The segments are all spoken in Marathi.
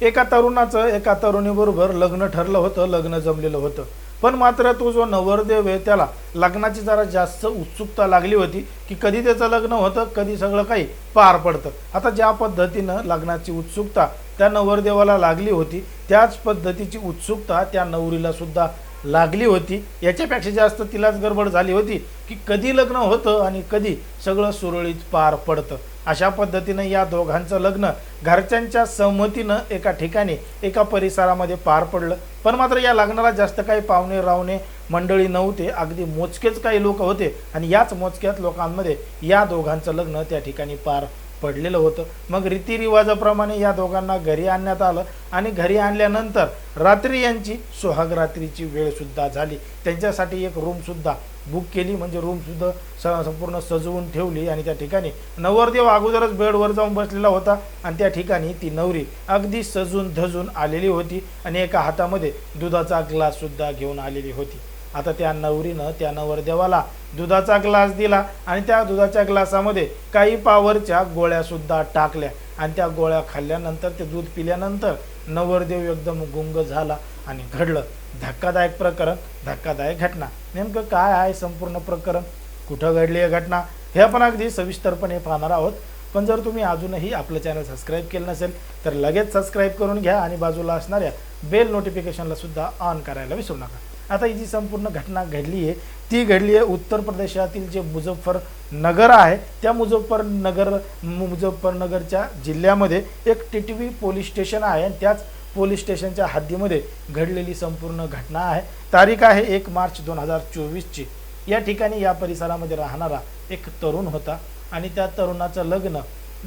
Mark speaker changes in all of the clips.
Speaker 1: एका तरुणाचं एका तरुणीबरोबर लग्न ठरलं होतं लग्न जमलेलं होतं. पण मात्र तो जो नवरदेव आहे त्याला लग्नाची जरा जास्त उत्सुकता लागली होती की कधी त्याचं लग्न होतं कधी सगळं काही पार पडतं. आता ज्या पद्धतीनं लग्नाची उत्सुकता त्या नवरदेवाला लागली होती त्याच पद्धतीची उत्सुकता त्या नवरीला सुद्धा लागली होती. याच्यापेक्षा जास्त तिलाच गडबड झाली होती की कधी लग्न होतं आणि कधी सगळं सुरळीत पार पडतं. अशा पद्धतीनं या दोघांचं लग्न घरच्यांच्या सहमतीनं एका ठिकाणी एका परिसरामध्ये पार पडलं. पण मात्र या लग्नाला जास्त काही पाहुणे रावणे मंडळी नव्हते. अगदी मोजकेच काही लोक होते. आणि याच मोजक्यात लोकांमध्ये या दोघांचं लग्न त्या ठिकाणी पार पडलेलं होतं. मग रीतिरिवाजाप्रमाणे या दोघांना घरी आणण्यात आलं आणि घरी आणल्यानंतर रात्री यांची सुहागरात्रीची वेळसुद्धा झाली. त्यांच्यासाठी एक रूमसुद्धा बुक केली. म्हणजे रूमसुद्धा स संपूर्ण सजवून ठेवली आणि त्या ठिकाणी नवरदेव अगोदरच बेडवर जाऊन बसलेला होता आणि त्या ठिकाणी ती नवरी अगदी सजून धजून आलेली होती आणि एका हातामध्ये दुधाचा ग्लाससुद्धा घेऊन आलेली होती. आता त्या नवरीनं त्या नवरदेवाला दुधाचा ग्लास दिला आणि त्या दुधाच्या ग्लासामध्ये काही पावरच्या गोळ्यासुद्धा टाकल्या. आणि त्या गोळ्या खाल्ल्यानंतर ते दूध पिल्यानंतर नवरदेव एकदम गुंग झाला आणि घडलं. धक्कादायक प्रकरण धक्कादायक घटना. नेमकं काय आहे संपूर्ण प्रकरण? कुठं घडली आहे घटना? हे आपण अगदी सविस्तरपणे पाहणार आहोत. पण जर तुम्ही अजूनही आपलं चॅनल सबस्क्राईब केलं नसेल तर लगेच सबस्क्राईब करून घ्या आणि बाजूला असणाऱ्या बेल नोटिफिकेशनला सुद्धा ऑन करायला विसरू नका. आता ही जी संपूर्ण घटना घडली आहे ती घडली आहे उत्तर प्रदेशातील जे मुझफ्फर नगर आहे त्या मुझफ्फरनगर मुझफ्फरनगरच्या जिल्ह्यामध्ये एक टिटवी पोलीस स्टेशन आहे आणि त्याच पोलीस स्टेशनच्या हद्दीमध्ये घडलेली संपूर्ण घटना आहे. तारीख आहे एक मार्च दोन हजार चोवीसची. या ठिकाणी या परिसरामध्ये राहणारा एक तरुण होता आणि त्या तरुणाचं लग्न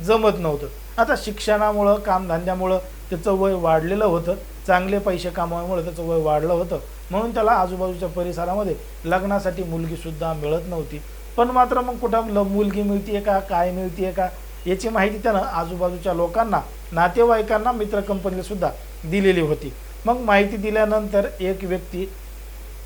Speaker 1: जमत नव्हतं. आता शिक्षणामुळं कामधंद्यामुळं त्याचं वय वाढलेलं होतं. चांगले पैसे कमावल्यामुळं त्याचं वय वाढलं होतं. म्हणून त्याला आजूबाजूच्या परिसरामध्ये लग्नासाठी मुलगीसुद्धा मिळत नव्हती. पण मात्र मग कुठं ल मुलगी मिळतीये का? काय मिळतीये का? याची माहिती त्यानं आजूबाजूच्या लोकांना नातेवाईकांना मित्र कंपनीलासुद्धा दिलेली होती. मग माहिती दिल्यानंतर एक व्यक्ती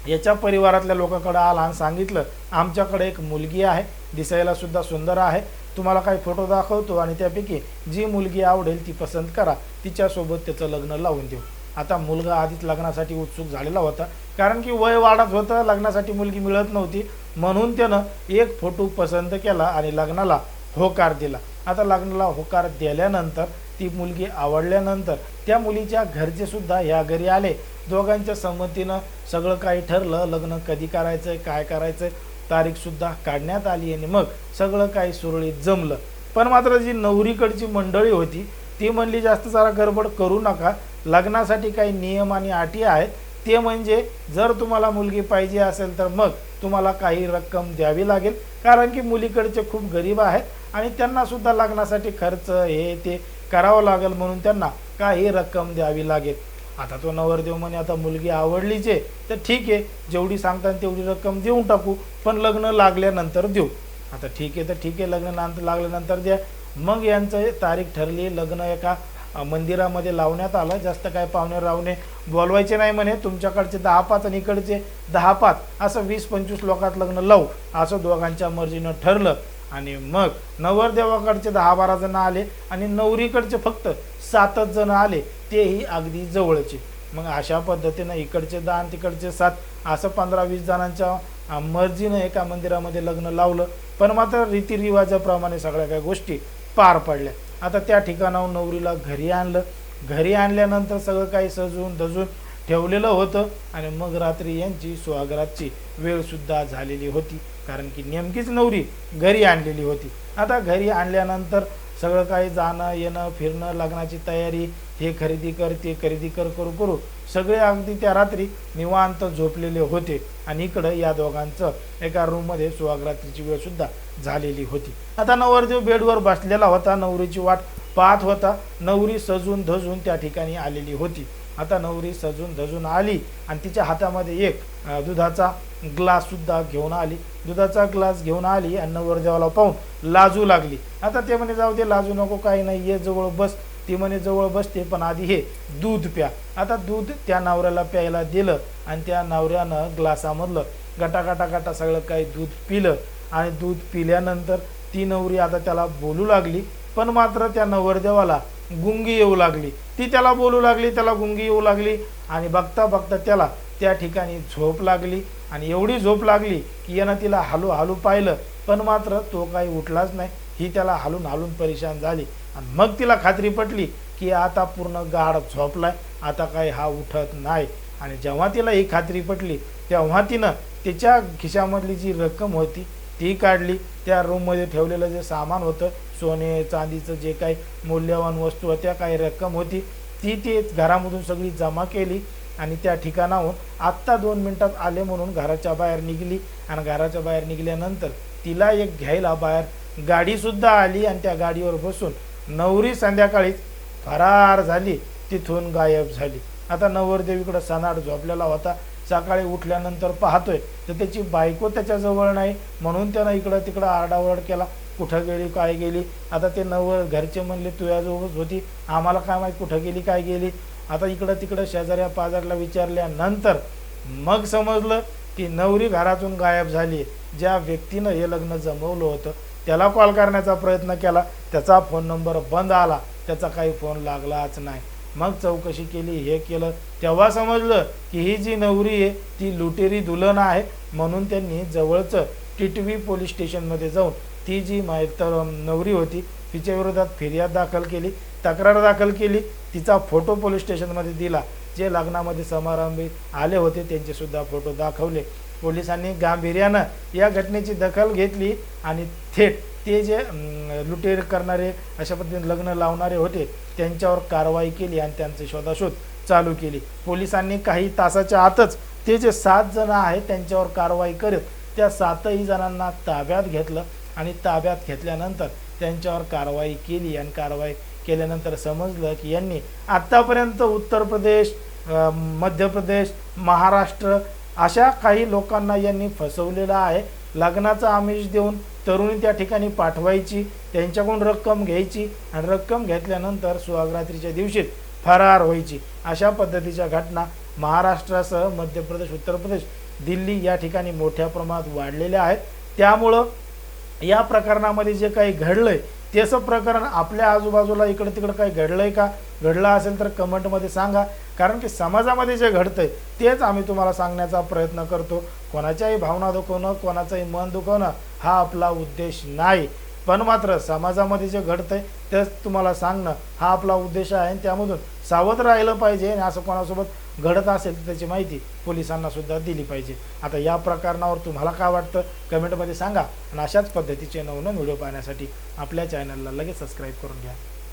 Speaker 1: याच्या परिवारातल्या लोकांकडं आला आणि सांगितलं आमच्याकडे एक मुलगी आहे दिसायला सुद्धा सुंदर आहे. तुम्हाला काही फोटो दाखवतो आणि त्यापैकी जी मुलगी आवडेल ती पसंत करा. तिच्यासोबत त्याचं लग्न लावून देऊ. आता मुलगा आधीच लग्नासाठी उत्सुक झालेला होता. कारण की वय वाढत होतं लग्नासाठी मुलगी मिळत नव्हती. म्हणून त्यानं एक फोटो पसंत केला आणि लग्नाला होकार दिला. आता लग्नाला होकार दिल्यानंतर ती मुलगी आवडल्यानंतर त्या मुलीच्या घरचे सुद्धा घरी आले. दोघांच्या संमतीनं सगळं काही ठरलं. लग्न कधी करायचं आहे काय करायचं आहे तारीखसुद्धा काढण्यात आली आणि मग सगळं काही सुरळीत जमलं. पण मात्र जी नवरीकडची मंडळी होती ती म्हणली जास्त सारा गडबड करू नका. लग्नासाठी काही नियम आणि अटी आहेत. ते म्हणजे जर तुम्हाला मुलगी पाहिजे असेल तर मग तुम्हाला काही रक्कम द्यावी लागेल. कारण की मुलीकडचे खूप गरीब आहेत आणि त्यांनासुद्धा लग्नासाठी खर्च हे ते करावं लागेल म्हणून त्यांना काही रक्कम द्यावी लागेल. आता तो नवरदेव म्हणे आता मुलगी आवडलीच आहे तर ठीक आहे जेवढी सांगतात तेवढी रक्कम देऊन टाकू पण लग्न लागल्यानंतर देऊ. आता ठीक आहे तर ठीक आहे लग्न लागल्यानंतर द्या. मग यांचं तारीख ठरली लग्न एका मंदिरामध्ये लावण्यात आलं. जास्त काय पाहुणे रावणे बोलवायचे नाही म्हणे. तुमच्याकडचे दहा पाच आणि इकडचे दहा पाच असं वीस पंचवीस लोकात लग्न लावू असं दोघांच्या मर्जीनं ठरलं. आणि मग नवरदेवाकडचे दहा बारा जण आले आणि नवरीकडचे फक्त सातच जण आले. तेही अगदी जवळचे. मग अशा पद्धतीनं इकडचे दहा आणि तिकडचे सात असं पंधरा वीस जणांच्या मर्जीनं एका मंदिरामध्ये लग्न लावलं. पण मात्र रीतिरिवाजाप्रमाणे सगळ्या काही गोष्टी पार पडल्या. आता त्या ठिकाणाहून नवरीला घरी आणलं. घरी आणल्यानंतर सगळं काही सजून धजून ठेवलेलं होतं आणि मग रात्री यांची सुहागरातची वेळसुद्धा झालेली होती. कारण की नेमकीच नवरी घरी आणलेली होती. आता घरी आणल्यानंतर सगळं काही जाणं येणं फिरणं लग्नाची तयारी हे खरेदी कर ते खरेदी कर करू करू सगळे अगदी त्या रात्री निवांत झोपलेले होते. आणि इकडं या दोघांचं एका रूममध्ये सुहागरात्रीची वेळसुद्धा झालेली होती. आता नवरदेव बेडवर बसलेला होता. नवरीची वाट पाहत होता. नवरी सजून धजून त्या ठिकाणी आलेली होती. आता नवरी सजून धजून आली आणि तिच्या हातामध्ये एक दुधाचा ग्लाससुद्धा घेऊन आली. दुधाचा ग्लास घेऊन आली आणि नवरदेवाला पाहून लाजू लागली. आता ते म्हणे जाऊ दे लाजू नको काही नाही. ये जवळ बस. ती म्हणे जवळ बसते पण आधी हे दूध प्या. आता दूध त्या नवऱ्याला प्यायला दिलं आणि त्या नवऱ्यानं ग्लासामधलं गटा गटा गटा सगळं काही दूध पिलं. आणि दूध पिल्यानंतर ती नवरी आता त्याला बोलू लागली पण मात्र त्या नवरदेवाला गुंगी येऊ लागली. ती त्याला बोलू लागली त्याला गुंगी येऊ लागली आणि बघता बघता त्याला त्या ठिकाणी झोप लागली आणि एवढी झोप लागली की यानं तिला हालू हालू पाहिलं पण मात्र तो काही उठलाच नाही. ही त्याला हालून हालून परेशान झाली. आणि मग तिला खात्री पटली की आता पूर्ण गाढ झोपलाय आता काही हा उठत नाही. आणि जेव्हा तिला ही खात्री पटली तेव्हा तिनं तिच्या खिशामधली जी रक्कम होती ती काढली त्या रूममध्ये ठेवलेलं जे सामान होतं सोने चांदीचं जे काही मौल्यवान वस्तू होत्या काही रक्कम होती ती ती घरामधून सगळी जमा केली आणि त्या ठिकाणाहून आत्ता दोन मिनटात आले म्हणून घराच्या बाहेर निघली आणि घराच्या बाहेर निघाल्यानंतर तिला एक घ्यायला बाहेर गाडीसुद्धा आली आणि त्या गाडीवर बसून नवरी संध्याकाळीच फरार झाली तिथून गायब झाली. आता नवरदेवीकडं सनाड झोपलेला होता. सकाळी उठल्यानंतर पाहतोय. तर त्याची बायको त्याच्याजवळ नाही. म्हणून त्यानं इकडं तिकडं आरडाओरड केला. कुठं गेली काय गेली? आता ते नवर घरचे म्हणले तुझ्याजवळच होती. आम्हाला काय माहीत कुठं गेली काय गेली? आता इकडं तिकडं शेजाऱ्या पाजारला विचारल्यानंतर मग समजलं की नवरी घरातून गायब झाली. ज्या व्यक्तीनं हे लग्न जमवलं होतं त्याला कॉल करण्याचा प्रयत्न केला. त्याचा फोन नंबर बंद आला. त्याचा काही फोन लागलाच नाही. मग चौकशी केली हे केलं. तेव्हा समजलं की ही जी नवरी आहे ती लुटेरी दुल्हन आहे म्हणून त्यांनी जवळचं टिटवी पोलीस स्टेशनमध्ये जाऊन ती जी माय तर नवरी होती तिच्याविरोधात फिर्याद दाखल केली तक्रार दाखल केली तिचा फोटो पोलीस स्टेशनमध्ये दिला. जे लग्नामध्ये समारंभी आले होते त्यांचेसुद्धा फोटो दाखवले. पोलिसांनी गांभीर्यानं या घटनेची दखल घेतली आणि थेट ते जे लुटेर करणारे अशा पद्धतीने लग्न लावणारे होते त्यांच्यावर कारवाई केली आणि त्यांचे शोधाशोध चालू केली. पोलिसांनी काही तासाच्या आतच ते जे सात जण आहेत त्यांच्यावर कारवाई करत त्या सातही जणांना ताब्यात घेतलं आणि ताब्यात घेतल्यानंतर त्यांच्यावर कारवाई केली आणि कारवाई केल्यानंतर समजलं की यांनी आत्तापर्यंत उत्तर प्रदेश मध्य प्रदेश महाराष्ट्र अशा काही लोकांना यांनी फसवलेलं आहे. लग्नाचं आमिष देऊन तरुणी त्या ठिकाणी पाठवायची त्यांच्याकडून रक्कम घ्यायची आणि रक्कम घेतल्यानंतर सुहागरात्रीच्या दिवशी फरार व्हायची. अशा पद्धतीच्या घटना महाराष्ट्रासह मध्य प्रदेश उत्तर प्रदेश दिल्ली या ठिकाणी मोठ्या प्रमाणात वाढलेल्या आहेत. त्यामुळं या प्रकरणामध्ये जे काही घडलंय त्याचं प्रकरण आपल्या आजूबाजूला इकडं तिकडं काही घडलं आहे का? घडलं असेल तर कमेंटमध्ये सांगा. कारण की समाजामध्ये जे घडतं आहे तेच आम्ही तुम्हाला सांगण्याचा प्रयत्न करतो. कोणाच्याही भावना दुखवणं कोणाचंही मन दुखवणं हा आपला उद्देश नाही. पण मात्र समाजामध्ये जे घडतंय तेच तुम्हाला सांगणं हा आपला उद्देश आहे आणि त्यामधून सावध राहिलं पाहिजे आणि असं कोणासोबत घडत असेल तर त्याची माहिती पोलिसांना सुद्धा दिली पाहिजे. आता या प्रकरणावर तुम्हाला काय वाटतं? कमेंटमध्ये सांगा. आणि अशाच पद्धतीचे नवनवीन व्हिडिओ पाहण्यासाठी आपल्या चॅनलला लगेच सबस्क्राईब करून घ्या.